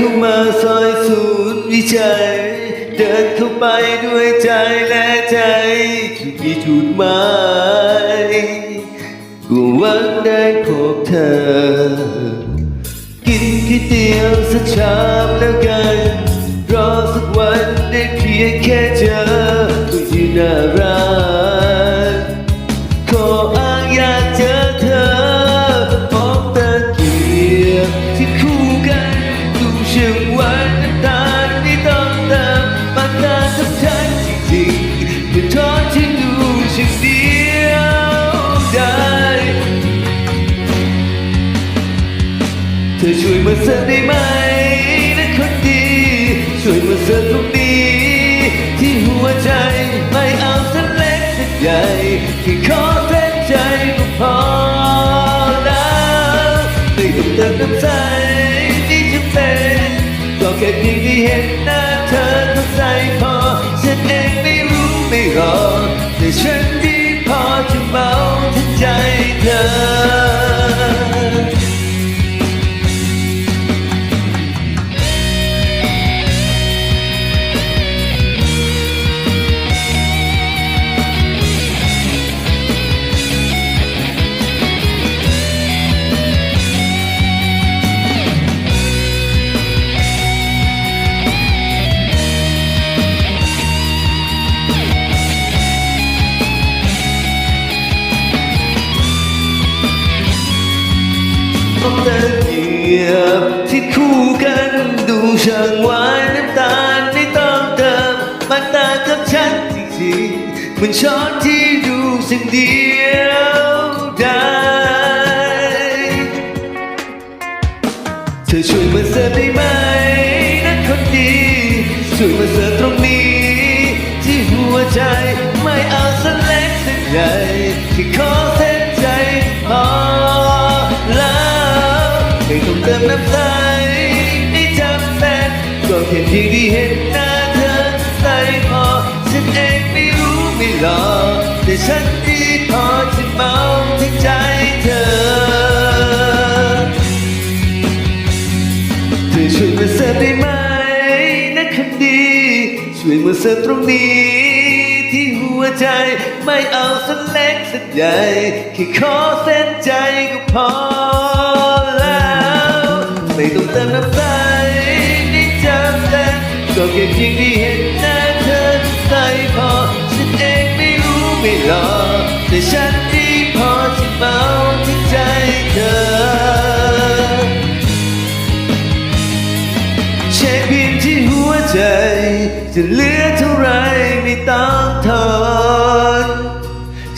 เข้ามาซอยศูนย์วิจัย เดินเข้าไปด้วยใจและใจที่มีจุดหมายกูหวังได้พบเธอ กินแค่เดียวสักชามแล้วกัน รอสักวันได้เพียงแค่เจอก็ยืนน่ารัก มาเสิร์ฟได้ไหมนะคนดี ช่วยมาเสิร์ฟตรงนี้ที่หัวใจไม่เอาสักเล็กสักใหญ่แค่ขอเส้นใจก็พอแล้วไม่ต้องเติมน้ำใจที่จะเป็นก็แค่เพียงที่เห็นหน้าเธอเข้าใจพอฉันเองไม่รู้ไม่รอแต่ฉัน ต้องตะเกียบที่คู่กันดูช่างหวานน้ำตาลไม่ต้องเติมมันต่างกับฉันจริงๆเหมือนช้อนที่ดูสิ่งเดียวได้เธอช่วยมาเสิร์ฟได้ไหมนะคนดีช่วยมาเสิร์ฟตรงนี้ ที่หัวใจไม่เอาสักเล็กสักใหญ่ที่ขอ งน้ำใจไม่จำเป็นก็แค่เพียงที่เห็นหน้าเธอใจพอฉันเองไม่รู้ไม่หลอกแต่ฉันดีพอจะเมาถึงใจเธอ เธอช่วยมาเสิร์ฟได้ไหมนะคนดี ช่วยมาเสิร์ฟตรงนี้ที่หัวใจไม่เอาสักเล็กสักใหญ่แค่ขอเส้นใจก็พอ ไม่ต้องเติมน้ำใจไม่จำเป็นก็แค่เพียงที่เห็นหน้าเธอใจพอ ฉันเองไม่รู้ไม่หลอกแต่ฉันดีพอที่เมาที่ใจเธอเช็คบินที่หัวใจ จะเหลือเท่าไรไม่ต้องทน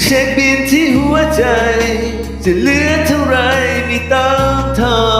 เช็คบินที่หัวใจ จะเหลือเท่าไรไม่ต้องทน